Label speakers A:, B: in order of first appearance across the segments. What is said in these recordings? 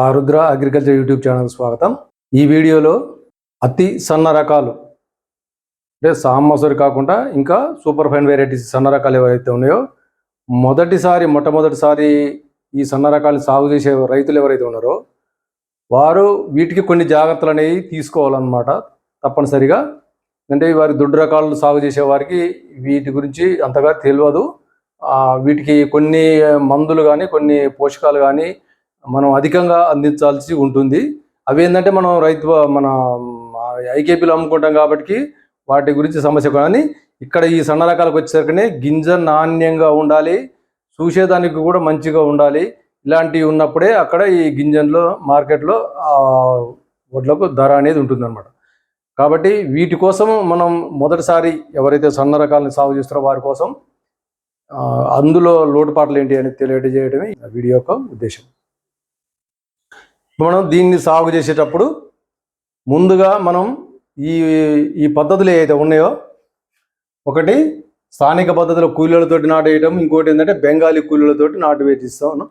A: ఆ Rudra agriculture YouTube channel స్వాగతం. ఈ వీడియోలో అతి సన్న రకాలు అంటే సామసరి కాకుండా ఇంకా సూపర్ ఫైన్ వెరైటీస్ సన్న రకాలు ఎవరైతే ఉన్నాయో మొదటిసారి మొట్టమొదటిసారి ఈ సన్న రకాలు సాగు చేసే రైతులు ఎవరైతే ఉన్నారో వారు వీటికి కొన్ని జాగ్రత్తలు అనేవి తీసుకోవాలన్నమాట తప్పనిసరిగా. అంటే వారి దొడ్డు రకాలు సాగు చేసే వారికి వీటి గురించి అంతగా తెలియదు. వీటికి కొన్ని మందులు కానీ కొన్ని పోషకాలు కానీ మనం అధికంగా అందించాల్సి ఉంటుంది. అవి ఏంటంటే మనం రైతు మన ఐకేపీలో అమ్ముకుంటాం కాబట్టి వాటి గురించి సమస్య కానీ ఇక్కడ ఈ సన్న రకాలకు వచ్చేసరికి గింజ నాణ్యంగా ఉండాలి. చూసేదానికి కూడా మంచిగా ఉండాలి. ఇలాంటివి ఉన్నప్పుడే అక్కడ ఈ గింజల్లో మార్కెట్లో వడ్లకు ధర అనేది ఉంటుందన్నమాట. కాబట్టి వీటి కోసం మనం మొదటిసారి ఎవరైతే సన్న రకాలను సాగు చేస్తారో వారి కోసం అందులో లోటుపాట్లు ఏంటి అని తెలియజేయడమే ఈ వీడియో యొక్క ఉద్దేశం. మనం దీన్ని సాగు చేసేటప్పుడు ముందుగా మనం ఈ ఈ పద్ధతులు ఏవైతే ఉన్నాయో ఒకటి స్థానిక పద్ధతిలో కూలీలతోటి నాటేయటం ఇంకోటి ఏంటంటే బెంగాలీ కూలీలతోటి నాటు వేసిస్తాం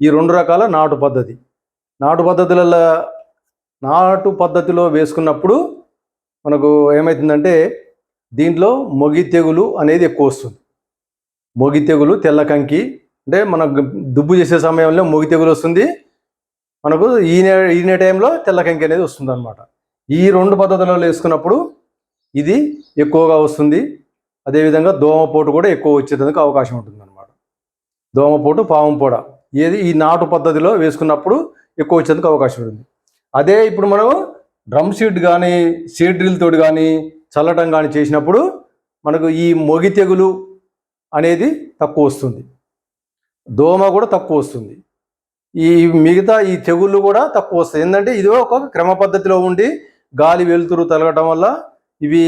A: ఈ రెండు రకాల నాటు పద్ధతి. నాటు పద్ధతులలో నాటు పద్ధతిలో వేసుకున్నప్పుడు మనకు ఏమవుతుందంటే దీంట్లో మొగి తెగులు అనేది ఎక్కువ వస్తుంది. మొగి తెగులు తెల్ల కంకి అంటే మన దుబ్బు చేసే సమయంలో మొగి తెగులు వస్తుంది. మనకు ఈయన ఈనే టైంలో తెల్ల కంకి అనేది వస్తుంది అనమాట ఈ రెండు పద్ధతులలో వేసుకున్నప్పుడు ఇది ఎక్కువగా వస్తుంది. అదేవిధంగా దోమపోటు కూడా ఎక్కువ వచ్చేందుకు అవకాశం ఉంటుంది అనమాట దోమపోటు పాముపోడ ఏది ఈ నాటు పద్ధతిలో వేసుకున్నప్పుడు ఎక్కువ వచ్చేందుకు అవకాశం ఉంటుంది. అదే ఇప్పుడు మనం డ్రమ్ సీడ్ కానీ సీడ్ డ్రిల్ తోటి కానీ చల్లటం కానీ చేసినప్పుడు మనకు ఈ మొగి తెగులు అనేది తక్కువ వస్తుంది. దోమ కూడా తక్కువ వస్తుంది. ఈ మిగతా ఈ తెగుళ్ళు కూడా తక్కువ వస్తాయి. ఏంటంటే ఇది ఒక క్రమ పద్ధతిలో ఉండి గాలి వెలుతురు తలగటం వల్ల ఇవి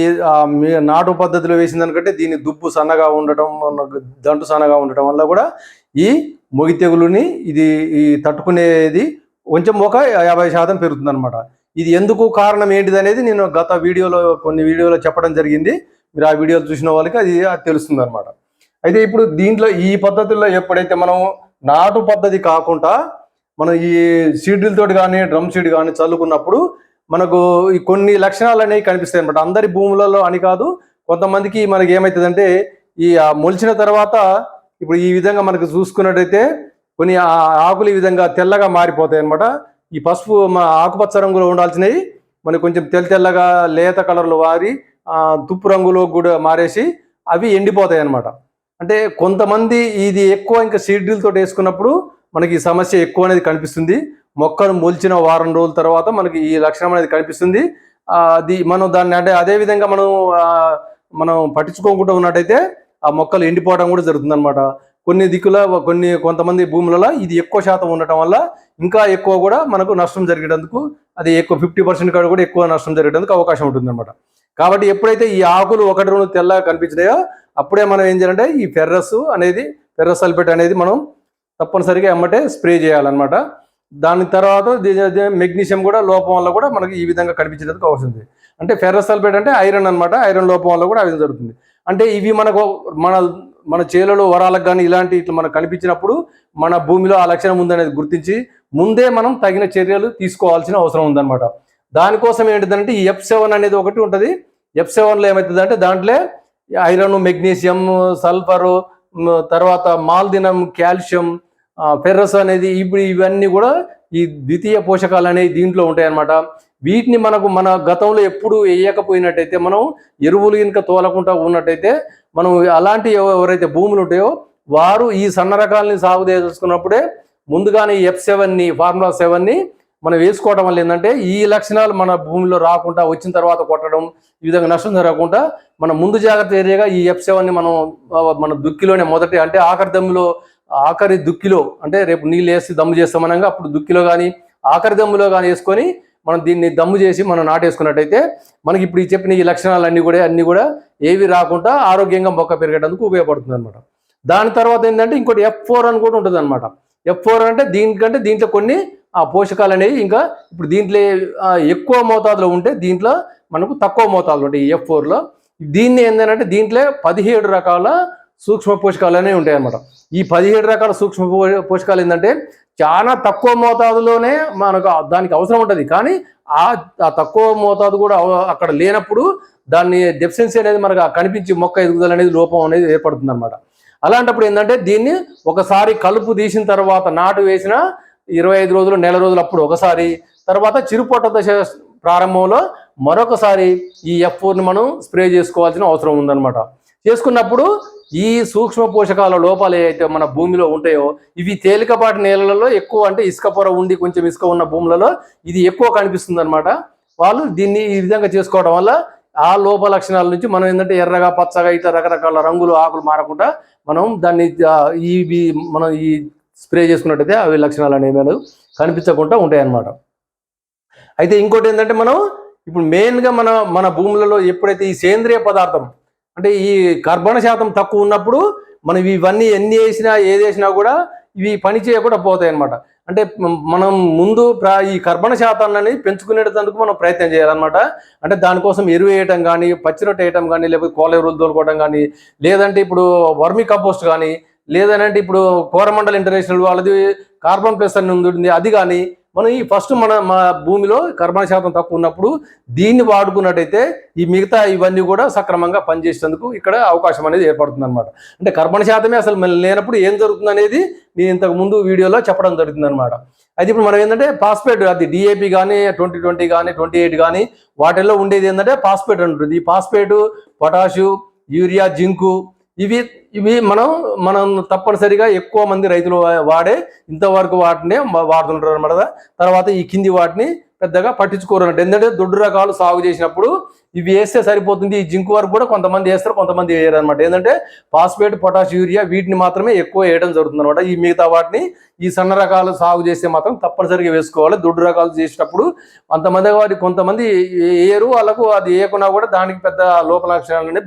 A: నాటు పద్ధతిలో వేసిన దానికంటే దీని దుబ్బు సన్నగా ఉండటం దంటు సన్నగా ఉండటం వల్ల కూడా ఈ మొగి తెగులుని ఇది ఈ తట్టుకునేది కొంచెం ఒక యాభై శాతం పెరుగుతుంది అనమాట ఇది ఎందుకు కారణం ఏంటిది అనేది నేను గత వీడియోలో కొన్ని వీడియోలో చెప్పడం జరిగింది. మీరు ఆ వీడియోలు చూసిన వాళ్ళకి అది తెలుస్తుంది అనమాట అయితే ఇప్పుడు దీంట్లో ఈ పద్ధతుల్లో ఎప్పుడైతే మనం నాటు పద్ధతి కాకుండా మనం ఈ సీడ్లతోటి కానీ డ్రమ్ సీడ్ కానీ చల్లుకున్నప్పుడు మనకు ఈ కొన్ని లక్షణాలు అనేవి కనిపిస్తాయి అనమాట అందరి భూములలో అని కాదు కొంతమందికి మనకి ఏమవుతుందంటే ఈ మొలిచిన తర్వాత ఇప్పుడు ఈ విధంగా మనకు చూసుకున్నట్టయితే కొన్ని ఆ ఆకులు ఈ విధంగా తెల్లగా మారిపోతాయి అనమాట ఈ పసుపు మా ఆకుపచ్చ రంగులో ఉండాల్సినవి మనకి కొంచెం తెల్ల తెల్లగా లేత కలర్లు వారి తుప్పు రంగులో కూడా మారేసి అవి ఎండిపోతాయి అన్నమాట. అంటే కొంతమంది ఇది ఎక్కువ ఇంకా సీడ్లతో వేసుకున్నప్పుడు మనకి ఈ సమస్య ఎక్కువ అనేది కనిపిస్తుంది. మొక్కను మొలిచిన వారం రోజుల తర్వాత మనకి ఈ లక్షణం అనేది కనిపిస్తుంది. అది మనం దాన్ని అంటే అదే విధంగా మనం మనం పట్టించుకోకుండా ఉన్నట్టయితే ఆ మొక్కలు ఎండిపోవడం కూడా జరుగుతుంది అనమాట కొన్ని దిక్కుల కొన్ని కొంతమంది భూములలో ఇది ఎక్కువ శాతం ఉండటం వల్ల ఇంకా ఎక్కువ కూడా మనకు నష్టం జరిగేటందుకు అది ఎక్కువ ఫిఫ్టీ పర్సెంట్ కాడ కూడా ఎక్కువ నష్టం జరిగేటందుకు అవకాశం ఉంటుందన్నమాట. కాబట్టి ఎప్పుడైతే ఈ ఆకులు ఒకటి రెండు తెల్లగా కనిపించినాయో అప్పుడే మనం ఏం చేయాలంటే ఈ ఫెర్రస్ అనేది ఫెర్రస్ సల్ఫేట్ అనేది మనం తప్పనిసరిగా ఎమ్మటే స్ప్రే చేయాలన్నమాట. దాని తర్వాత మెగ్నీషియం కూడా లోపం వల్ల కూడా మనకి ఈ విధంగా కనిపించేందుకు అవసరం ఉంది. అంటే ఫెర్రస్ సల్ఫేట్ అంటే ఐరన్ అన్నమాట. ఐరన్ లోపం వల్ల కూడా అవి జరుగుతుంది. అంటే ఇవి మనకు మన మన చేలలో వరాలకు కానీ ఇలాంటి ఇట్లా మనకు కనిపించినప్పుడు మన భూమిలో ఆ లక్షణం ఉందనేది గుర్తించి ముందే మనం తగిన చర్యలు తీసుకోవాల్సిన అవసరం ఉందన్నమాట. దానికోసం ఏంటిదంటే ఈ ఎఫ్ సెవెన్ అనేది ఒకటి ఉంటుంది. ఎఫ్ సెవెన్లో ఏమవుతుందంటే దాంట్లో ఐరన్ మెగ్నీషియం సల్ఫరు తర్వాత మాల్దినం కాల్షియం ఫెర్రస్ అనేది ఇప్పుడు ఇవన్నీ కూడా ఈ ద్వితీయ పోషకాలు అనేవి దీంట్లో ఉంటాయి అన్నమాట వీటిని మనకు మన గతంలో ఎప్పుడు వేయకపోయినట్టయితే మనం ఎరువులు ఇంకా తోలకుండా ఉన్నట్టయితే మనం అలాంటి ఎవరైతే భూములు ఉంటాయో వారు ఈ సన్న రకాలని సాగు చేసుకున్నప్పుడే ముందుగానే ఈ ఎఫ్ సెవెన్ని ఫార్ములా సెవెన్ని మనం వేసుకోవడం వల్ల ఏంటంటే ఈ లక్షణాలు మన భూమిలో రాకుండా వచ్చిన తర్వాత కొట్టడం ఈ విధంగా నష్టం జరగకుండా మన ముందు జాగ్రత్త ఏరియాగా ఈ ఎఫ్ సెవెన్ని మనం మన దుక్కిలోనే మొదటి అంటే ఆఖరి దమ్ములో ఆఖరి దుక్కిలో అంటే రేపు నీళ్ళు వేసి దమ్ము చేస్తామనగా అప్పుడు దుక్కిలో కానీ ఆఖరి దమ్ములో కానీ వేసుకొని మనం దీన్ని దమ్ము చేసి మనం నాటేసుకున్నట్టయితే మనకి ఇప్పుడు ఈ చెప్పిన ఈ లక్షణాలు కూడా అన్నీ కూడా ఏవి రాకుండా ఆరోగ్యంగా మొక్క పెరిగేటందుకు ఉపయోగపడుతుంది అనమాట దాని తర్వాత ఏంటంటే ఇంకోటి ఎఫ్ ఫోర్ అని కూడా ఉంటుంది అనమాట ఎఫ్ ఫోర్ అంటే దీనికంటే దీంట్లో కొన్ని ఆ పోషకాలు అనేవి ఇంకా ఇప్పుడు దీంట్లో ఎక్కువ మోతాదులో ఉంటే దీంట్లో మనకు తక్కువ మోతాదులో ఉంటాయి ఈ ఎఫ్ ఫోర్లో దీన్ని ఏంటంటే దీంట్లో పదిహేడు రకాల సూక్ష్మ పోషకాలు అనేవి ఉంటాయి అన్నమాట. ఈ పదిహేడు రకాల సూక్ష్మ పో- పోషకాలు ఏంటంటే చాలా తక్కువ మోతాదులోనే మనకు దానికి అవసరం ఉంటుంది. కానీ ఆ ఆ తక్కువ మోతాదు కూడా అక్కడ లేనప్పుడు దాన్ని డెఫిషియన్సీ అనేది మనకు కనిపించి మొక్క ఎదుగుదల అనేది లోపం అనేది ఏర్పడుతుంది అనమాట అలాంటప్పుడు ఏంటంటే దీన్ని ఒకసారి కలుపు తీసిన తర్వాత నాటు వేసిన ఇరవై ఐదు రోజులు నెల రోజులు అప్పుడు ఒకసారి తర్వాత చిరుపొట్ట దశ ప్రారంభంలో మరొకసారి ఈ ఎఫ్ని మనం స్ప్రే చేసుకోవాల్సిన అవసరం ఉందన్నమాట. చేసుకున్నప్పుడు ఈ సూక్ష్మ పోషకాల లోపాలు ఏవైతే మన భూమిలో ఉంటాయో ఇవి తేలికపాటి నేలలలో ఎక్కువ అంటే ఇసుక పొర ఉండి కొంచెం ఇసుక ఉన్న భూములలో ఇది ఎక్కువ కనిపిస్తుంది అనమాట వాళ్ళు దీన్ని ఈ విధంగా చేసుకోవడం వల్ల ఆ లోప లక్షణాల నుంచి మనం ఏంటంటే ఎర్రగా పచ్చగా ఇట్లా రకరకాల రంగులు ఆకులు మారకుండా మనం దాన్ని ఈ మనం ఈ స్ప్రే చేసుకున్నట్టయితే అవి లక్షణాలు అనేవి కనిపించకుండా ఉంటాయి అన్నమాట అయితే ఇంకోటి ఏంటంటే మనం ఇప్పుడు మెయిన్గా మన మన భూములలో ఎప్పుడైతే ఈ సేంద్రియ పదార్థం అంటే ఈ కర్బన శాతం తక్కువ ఉన్నప్పుడు మనం ఇవన్నీ ఎన్ని వేసినా ఏది వేసినా కూడా ఇవి పని చేయకుండా పోతాయి అన్నమాట అంటే మనం ముందు ప్రా ఈ కర్బన శాతాన్ని అనేది పెంచుకునేటందుకు మనం ప్రయత్నం చేయాలన్నమాట. అంటే దానికోసం ఎరువు వేయటం కానీ పచ్చిరొట్ట వేయటం కానీ లేకపోతే కోల ఎరువులు తోలుకోవడం కానీ లేదంటే ఇప్పుడు వర్మి కంపోస్ట్ కానీ లేదంటే ఇప్పుడు కోరమండల్ ఇంటర్నేషనల్ వాళ్ళది కార్బన్ ప్లస్ అని ఉంది అది కానీ మనం ఈ ఫస్ట్ మన మా భూమిలో కర్బన శాతం తక్కువ ఉన్నప్పుడు దీన్ని వాడుకున్నట్టయితే ఈ మిగతా ఇవన్నీ కూడా సక్రమంగా పనిచేసేందుకు ఇక్కడ అవకాశం అనేది ఏర్పడుతుంది అనమాట అంటే కర్బన శాతమే అసలు మళ్ళీ లేనప్పుడు ఏం జరుగుతుంది అనేది నేను ఇంతకు ముందు వీడియోలో చెప్పడం జరుగుతుంది అనమాట అయితే ఇప్పుడు మనం ఏంటంటే పాస్పేట్ అది డిఏపి కానీ ట్వంటీ ట్వంటీ కానీ ట్వంటీ ఎయిట్ కానీ వాటిల్లో ఉండేది ఏంటంటే పాస్పేట్ ఉంటుంది ఈ పాస్పేటు పొటాషు యూరియా జింకు ఇవి ఇవి మనం మనం తప్పనిసరిగా ఎక్కువ మంది రైతులు వాడే ఇంతవరకు వాటినే వాడుతుంటారు అనమాట తర్వాత ఈ కింది వాటిని పెద్దగా పట్టించుకోరు. అన్నట్టు ఎందుకంటే దొడ్డు రకాలు సాగు చేసినప్పుడు ఇవి వేస్తే సరిపోతుంది. ఈ జింకు వరకు కూడా కొంతమంది వేస్తారు కొంతమంది వేయరు అనమాట ఏంటంటే ఫాస్ఫేట్ పొటాష్ యూరియా వీటిని మాత్రమే ఎక్కువ వేయడం జరుగుతుంది అనమాట ఈ మిగతా వాటిని ఈ సన్న రకాలు సాగు చేస్తే మాత్రం తప్పనిసరిగా వేసుకోవాలి. దొడ్డు రకాలు చేసేటప్పుడు అంతమంది వారి కొంతమంది వేయరు వాళ్ళకు అది వేయకున్నా కూడా దానికి పెద్ద లోపల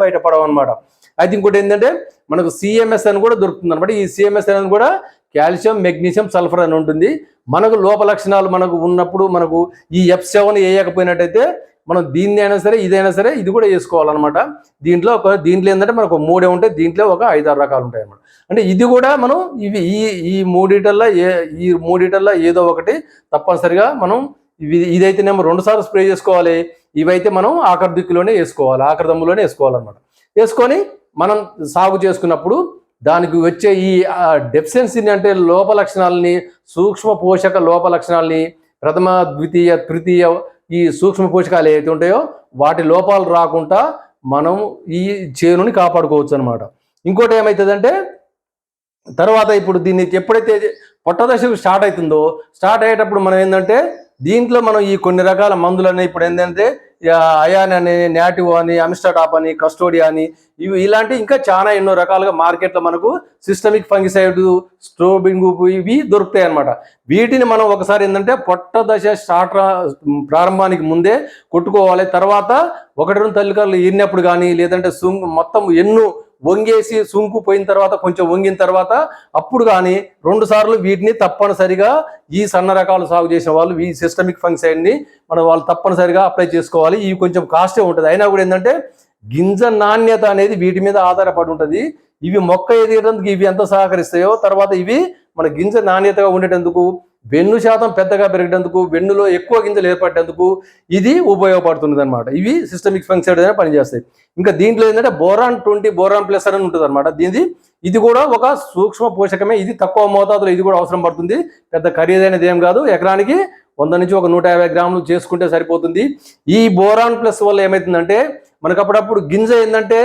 A: బయటపడవు అనమాట అయితే ఇంకోటి ఏంటంటే మనకు సిఎంఎస్ అని కూడా దొరుకుతుంది అనమాట ఈ సిఎంఎస్ అనేది కూడా కాల్షియం మెగ్నీషియం సల్ఫర్ అని ఉంటుంది. మనకు లోప లక్షణాలు మనకు ఉన్నప్పుడు మనకు ఈ ఎఫ్ సెవెన్ వేయకపోయినట్టయితే మనం దీన్ని అయినా సరే ఇదైనా సరే ఇది కూడా వేసుకోవాలన్నమాట. దీంట్లో ఒక దీంట్లో ఏంటంటే మనకు ఒక మూడే ఉంటాయి. దీంట్లో ఒక ఐదారు రకాలు ఉంటాయి అన్నమాట. అంటే ఇది కూడా మనం ఇవి ఈ ఈ మూడిటల్లో ఏ ఈ మూడిటల్లో ఏదో ఒకటి తప్పనిసరిగా మనం ఇవి ఇదైతేనేమో రెండు సార్లు స్ప్రే చేసుకోవాలి. ఇవైతే మనం ఆఖరి దిక్కులోనే వేసుకోవాలి. ఆఖరి దమ్ములోనే వేసుకోవాలన్నమాట. వేసుకొని మనం సాగు చేసుకున్నప్పుడు దానికి వచ్చే ఈ డెఫిషియన్సీని అంటే లోప లక్షణాలని సూక్ష్మ పోషక లోప లక్షణాలని ప్రథమ ద్వితీయ తృతీయ ఈ సూక్ష్మ పోషకాలు ఏవైతే ఉంటాయో వాటి లోపాలు రాకుండా మనం ఈ చేనుని కాపాడుకోవచ్చు అనమాట ఇంకోటి ఏమవుతుందంటే తర్వాత ఇప్పుడు దీన్ని ఎప్పుడైతే పొట్ట దశ స్టార్ట్ అవుతుందో స్టార్ట్ అయ్యేటప్పుడు మనం ఏంటంటే దీంట్లో మనం ఈ కొన్ని రకాల మందులని ఇప్పుడు ఏంటంటే అయాన్ అని నాటివ్ అని అమిస్టాటాప్ అని కస్టోడియా అని ఇవి ఇలాంటి ఇంకా చాలా ఎన్నో రకాలుగా మార్కెట్లో మనకు సిస్టమిక్ ఫంగిసైడ్ స్ట్రోబింగ్ ఇవి దొరుకుతాయి అన్నమాట. వీటిని మనం ఒకసారి ఏంటంటే పొట్ట దశ స్టార్ట్ ప్రారంభానికి ముందే కొట్టుకోవాలి. తర్వాత ఒకటి రెండు తల్లికలు ఈరినప్పుడు కానీ లేదంటే సుంగ్ మొత్తం ఎన్నో వంగేసి సుంకు పోయిన తర్వాత కొంచెం వంగిన తర్వాత అప్పుడు కానీ రెండు సార్లు వీటిని తప్పనిసరిగా ఈ సన్న రకాలు సాగు చేసిన వాళ్ళు ఈ సిస్టమిక్ ఫంక్షన్ మనం వాళ్ళు తప్పనిసరిగా అప్లై చేసుకోవాలి. ఇవి కొంచెం కాస్టే ఉంటుంది. అయినా కూడా ఏంటంటే గింజ నాణ్యత అనేది వీటి మీద ఆధారపడి ఉంటుంది. ఇవి మొక్క ఎదిగేటందుకు ఇవి ఎంత సహకరిస్తాయో తర్వాత ఇవి మన గింజ నాణ్యతగా ఉండేటందుకు వెన్ను శాతం పెద్దగా పెరిగేటందుకు వెన్నులో ఎక్కువ గింజలు ఏర్పడేందుకు ఇది ఉపయోగపడుతుంది అనమాట ఇవి సిస్టమిక్ ఫంక్షన్ అనేది పనిచేస్తాయి. ఇంకా దీంట్లో ఏంటంటే బోరాన్ ట్వంటీ బోరాన్ ప్లస్ అని ఉంటుంది అనమాట దీనిది ఇది కూడా ఒక సూక్ష్మ పోషకమే. ఇది తక్కువ మోతాదులో ఇది కూడా అవసరం పడుతుంది. పెద్ద ఖరీదైనది ఏం కాదు. ఎకరానికి వంద నుంచి ఒక నూట యాభై గ్రాములు చేసుకుంటే సరిపోతుంది. ఈ బోరాన్ ప్లస్ వల్ల ఏమవుతుందంటే మనకు అప్పుడప్పుడు గింజ ఏంటంటే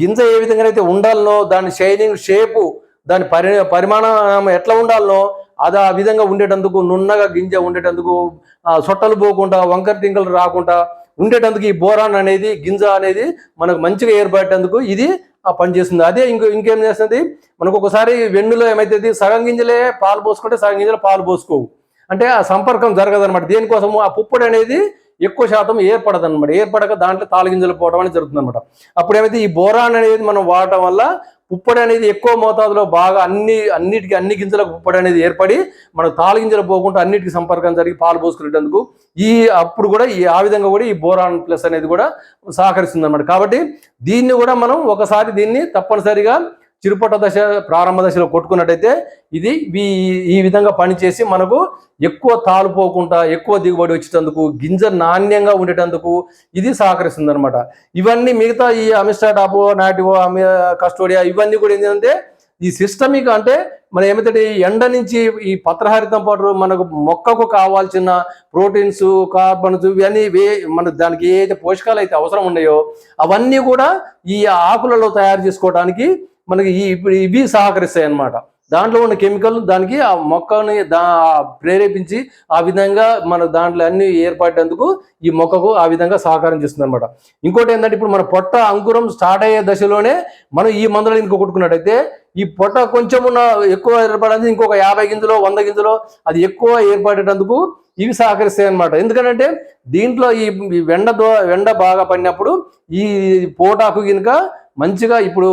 A: గింజ ఏ విధంగా అయితే ఉండాలనో దాని షైనింగ్ షేపు దాని పరి పరిమాణం ఎట్లా ఉండాలనో అది ఆ విధంగా ఉండేటందుకు నున్నగా గింజ ఉండేటందుకు సొట్టలు పోకుండా వంకర టింకలు రాకుండా ఉండేటందుకు ఈ బోరాన్ అనేది గింజ అనేది మనకు మంచిగా ఏర్పడేటందుకు ఇది ఆ పనిచేస్తుంది. అదే ఇంకో ఇంకేం చేస్తుంది? మనకు ఒకసారి వెన్నులో ఏమైతుంది? సగం గింజలే పాలు పోసుకుంటే సగం గింజలు పాలు పోసుకోవు. అంటే ఆ సంపర్కం జరగదు అనమాట దేనికోసము? ఆ పుప్పొడి అనేది ఎక్కువ శాతం ఏర్పడదు అనమాట ఏర్పడక దాంట్లో తాళగింజలు పోవడం అనేది జరుగుతుంది అనమాట అప్పుడు ఏమైతే ఈ బోరాన్ అనేది మనం వాడటం వల్ల పుప్పొడి అనేది ఎక్కువ మోతాదులో బాగా అన్ని అన్నిటికీ అన్ని గింజలకు పుప్పొడి అనేది ఏర్పడి మనకు తాళగింజలు పోకుండా అన్నిటికీ సంపర్కం జరిగి పాలు పోసుకునేటందుకు ఈ అప్పుడు కూడా ఈ ఆ విధంగా కూడా ఈ బోరాన్ ప్లస్ అనేది కూడా సహకరిస్తుంది అనమాట కాబట్టి దీన్ని కూడా మనం ఒకసారి దీన్ని తప్పనిసరిగా చిరుపట దశ ప్రారంభ దశలో కొట్టుకున్నట్టయితే ఇది ఈ- ఈ విధంగా పనిచేసి మనకు ఎక్కువ తాలుపోకుండా ఎక్కువ దిగుబడి వచ్చేటందుకు గింజ నాణ్యంగా ఉండేటందుకు ఇది సహకరిస్తుంది అనమాట ఇవన్నీ మిగతా ఈ అమిస్టాటాపు నాటివో అమి కస్టోడియా ఇవన్నీ కూడా ఏంటంటే ఈ సిస్టమిక్ అంటే మన ఏమిటంటే ఈ ఎండ నుంచి ఈ పత్రహరితం పాటు మనకు మొక్కకు కావాల్సిన ప్రోటీన్స్ కార్బన్స్ ఇవన్నీ వే మన దానికి ఏ పోషకాలు అయితే అవసరం ఉన్నాయో అవన్నీ కూడా ఈ ఆకులలో తయారు చేసుకోవడానికి మనకి ఈ ఇప్పుడు ఇవి సహకరిస్తాయి అన్నమాట దాంట్లో ఉన్న కెమికల్ దానికి ఆ మొక్కని దా ప్రేరేపించి ఆ విధంగా మన దాంట్లో అన్ని ఏర్పడేందుకు ఈ మొక్కకు ఆ విధంగా సహకారం చేస్తుంది అనమాట ఇంకోటి ఏంటంటే ఇప్పుడు మన పొట్ట అంకురం స్టార్ట్ అయ్యే దశలోనే మనం ఈ మందులు ఇంకో కొట్టుకున్నట్టయితే ఈ పొట్ట కొంచెం ఉన్న ఎక్కువ ఏర్పడేది ఇంకొక యాభై గింజలో వంద గింజలో అది ఎక్కువ ఏర్పడేటందుకు ఇవి సహకరిస్తాయి అనమాట ఎందుకంటే దీంట్లో ఈ వెండ దో వెండ బాగా పడినప్పుడు ఈ పోటాకు కనుక మంచిగా ఇప్పుడు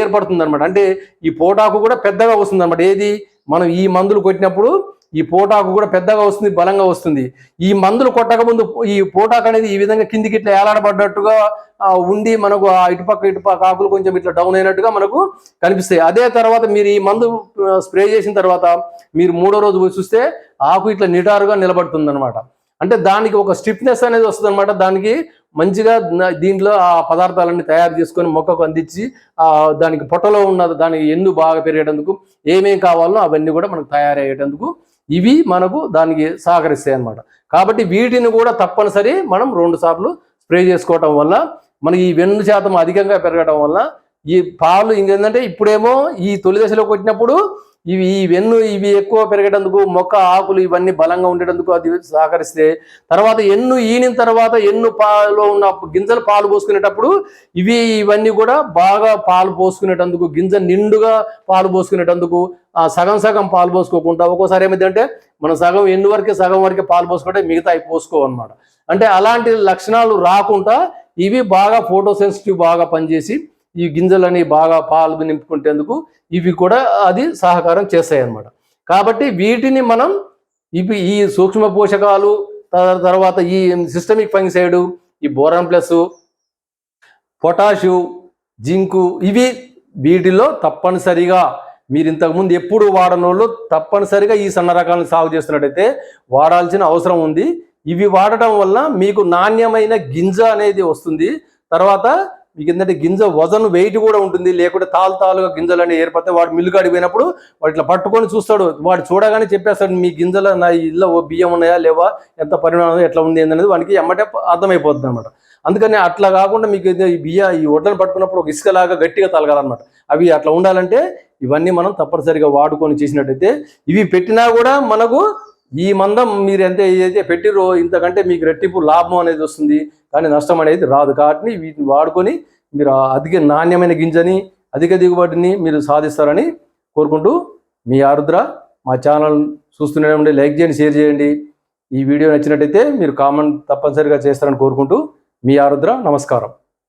A: ఏర్పడుతుంది అనమాట అంటే ఈ పోటాకు కూడా పెద్దగా వస్తుంది అనమాట ఏది? మనం ఈ మందులు కొట్టినప్పుడు ఈ పోటాకు కూడా పెద్దగా వస్తుంది బలంగా వస్తుంది. ఈ మందులు కొట్టకముందు ఈ పోటాకు అనేది ఈ విధంగా కిందికి ఇట్లా ఏలాడబడ్డట్టుగా ఉండి మనకు ఆ ఇటుపక్క ఇటుపక్క ఆకులు కొంచెం ఇట్లా డౌన్ అయినట్టుగా మనకు కనిపిస్తాయి. అదే తర్వాత మీరు ఈ మందు స్ప్రే చేసిన తర్వాత మీరు మూడో రోజు పోయి చూస్తే ఆకు ఇట్లా నిటారుగా నిలబడుతుంది అనమాట అంటే దానికి ఒక స్టిఫ్నెస్ అనేది వస్తుంది అనమాట దానికి మంచిగా దీంట్లో ఆ పదార్థాలన్నీ తయారు చేసుకొని మొక్కకు అందించి దానికి పొట్టలో ఉన్న దానికి ఎందు బాగా పెరిగేటందుకు ఏమేమి కావాలో అవన్నీ కూడా మనకు తయారయ్యేటందుకు ఇవి మనకు దానికి సహకరిస్తాయి అన్నమాట. కాబట్టి వీటిని కూడా తప్పనిసరి మనం రెండు సార్లు స్ప్రే చేసుకోవటం వల్ల మనకి ఈ వెన్ను శాతం అధికంగా పెరగడం వల్ల ఈ పాలు ఇంకేంటంటే ఇప్పుడేమో ఈ తొలి దశలోకి వచ్చినప్పుడు ఇవి ఈ వెన్ను ఇవి ఎక్కువ పెరిగేటందుకు మొక్క ఆకులు ఇవన్నీ బలంగా ఉండేటందుకు అది సహకరిస్తే తర్వాత ఎన్ను ఈనిన తర్వాత ఎన్ను పాలో ఉన్న గింజలు పాలు పోసుకునేటప్పుడు ఇవి ఇవన్నీ కూడా బాగా పాలు పోసుకునేటందుకు గింజ నిండుగా పాలు పోసుకునేటందుకు ఆ సగం సగం పాలు పోసుకోకుండా ఒక్కోసారి ఏమిటంటే మనం సగం ఎన్ను వరకే సగం వరకే పాలు పోసుకుంటే మిగతా అవి పోసుకోవన్నమాట అంటే అలాంటి లక్షణాలు రాకుండా ఇవి బాగా ఫోటో సెన్సిటివ్ బాగా పనిచేసి ఈ గింజలని బాగా పాలు నింపుకునేందుకు ఇవి కూడా అది సహకారం చేస్తాయి అన్నమాట కాబట్టి వీటిని మనం ఇవి ఈ సూక్ష్మ పోషకాలు తర్వాత ఈ సిస్టమిక్ ఫంగిసైడ్ ఈ బోరాన్ ప్లస్ పొటాషు జింకు ఇవి వీటిలో తప్పనిసరిగా మీరు ఇంతకుముందు ఎప్పుడు వాడనోళ్ళు తప్పనిసరిగా ఈ సన్న రకాలను సాగు చేస్తున్నట్టయితే వాడాల్సిన అవసరం ఉంది. ఇవి వాడటం వల్ల మీకు నాణ్యమైన గింజ అనేది వస్తుంది. తర్వాత మీకు ఏంటంటే గింజ వజన్ వెయిట్ కూడా ఉంటుంది. లేకుంటే తాలు తాలుగా గింజలు అనేవి ఏర్పడితే వాడు మిల్లు అడిగిపోయినప్పుడు వాడు ఇట్లా పట్టుకొని చూస్తాడు. వాడు చూడగానే చెప్పేస్తాడు మీ గింజల నా ఇల్లు ఓ బియ్యం ఉన్నాయా? లేవా? ఎంత పరిమాణం ఎట్లా ఉంది? అనేది వానికి ఎమ్మటే అర్థమైపోతుంది అనమాట అందుకని అట్లా కాకుండా మీకు ఈ బియ్య ఈ వడ్లను పట్టుకున్నప్పుడు ఒక ఇసుకలాగా గట్టిగా తలగాలన్నమాట. అవి అట్లా ఉండాలంటే ఇవన్నీ మనం తప్పనిసరిగా వాడుకొని చేసినట్టయితే ఇవి పెట్టినా కూడా మనకు ఈ మందం మీరు ఎంత ఏదైతే పెట్టిరో ఇంతకంటే మీకు రెట్టింపు లాభం అనేది వస్తుంది. కానీ నష్టం అనేది రాదు. కాబట్టి వీటిని వాడుకొని మీరు అధిక నాణ్యమైన గింజని అధిక దిగుబడిని మీరు సాధిస్తారని కోరుకుంటూ మీ ఆరుద్ర మా ఛానల్ చూస్తుండే లైక్ చేయండి షేర్ చేయండి. ఈ వీడియో నచ్చినట్టయితే మీరు కామెంట్ తప్పనిసరిగా చేస్తారని కోరుకుంటూ మీ ఆరుద్ర నమస్కారం.